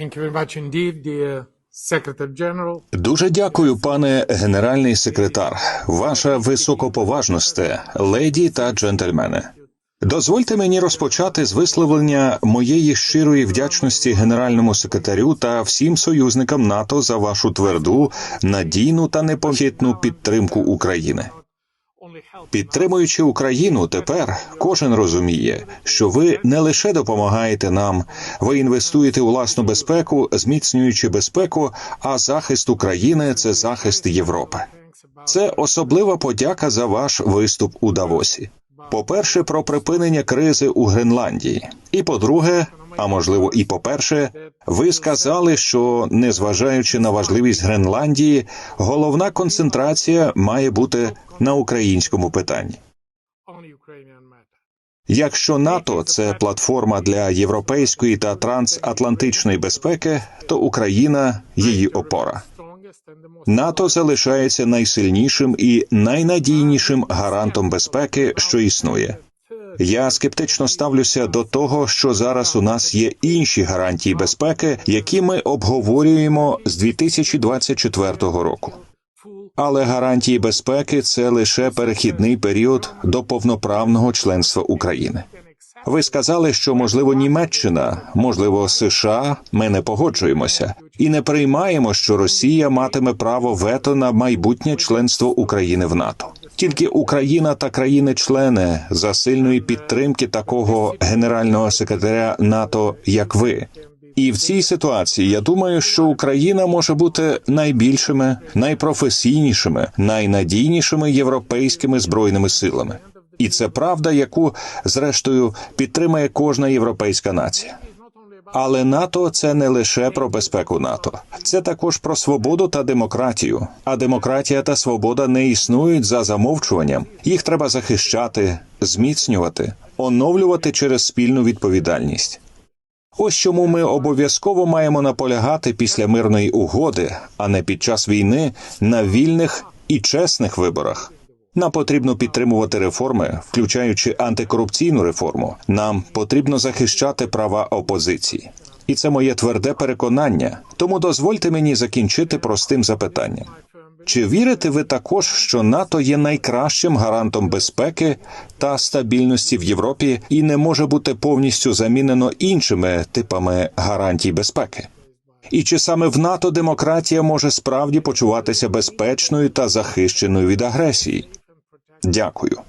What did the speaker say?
Thank you very much Дуже дякую, пане генеральний секретар, ваша високоповажносте, леді та джентльмени. Дозвольте мені розпочати з висловлення моєї щирої вдячності генеральному секретарю та всім союзникам НАТО за вашу тверду, надійну та непохитну підтримку України. Підтримуючи Україну, тепер кожен розуміє, що ви не лише допомагаєте нам, ви інвестуєте у власну безпеку, зміцнюючи безпеку, а захист України це захист Європи. Це особлива подяка за ваш виступ у Давосі. По-перше, про припинення кризи у Гренландії. І по-друге, а можливо, і по-перше, ви сказали, що незважаючи на важливість Гренландії, головна концентрація має бути на українському питанні. Якщо НАТО це платформа для європейської та трансатлантичної безпеки, то Україна її опора. НАТО залишається найсильнішим і найнадійнішим гарантом безпеки, що існує. Я скептично ставлюся до того, що зараз у нас є інші гарантії безпеки, які ми обговорюємо з 2024 року. Але гарантії безпеки це лише перехідний період до повноправного членства України. Ви сказали, що можливо Німеччина, можливо, США. Ми не погоджуємося і не приймаємо, що Росія матиме право вето на майбутнє членство України в НАТО. Тільки Україна та країни-члени за сильної підтримки такого генерального секретаря НАТО, як ви. І в цій ситуації я думаю, що Україна може бути найбільшими, найпрофесійнішими, найнадійнішими європейськими збройними силами. І це правда, яку зрештою підтримає кожна європейська нація. Але НАТО це не лише про безпеку НАТО, це також про свободу та демократію. А демократія та свобода не існують за замовчуванням. Їх треба захищати, зміцнювати, оновлювати через спільну відповідальність. Ось чому ми обов'язково маємо наполягати після мирної угоди, а не під час війни, на вільних і чесних виборах. Нам потрібно підтримувати реформи, включаючи антикорупційну реформу. Нам потрібно захищати права опозиції. І це моє тверде переконання. Тому дозвольте мені закінчити простим запитанням. Чи вірите ви також, що НАТО є найкращим гарантом безпеки та стабільності в Європі і не може бути повністю замінено іншими типами гарантій безпеки? І чи саме в НАТО демократія може справді почуватися безпечною та захищеною від агресії? Дякую.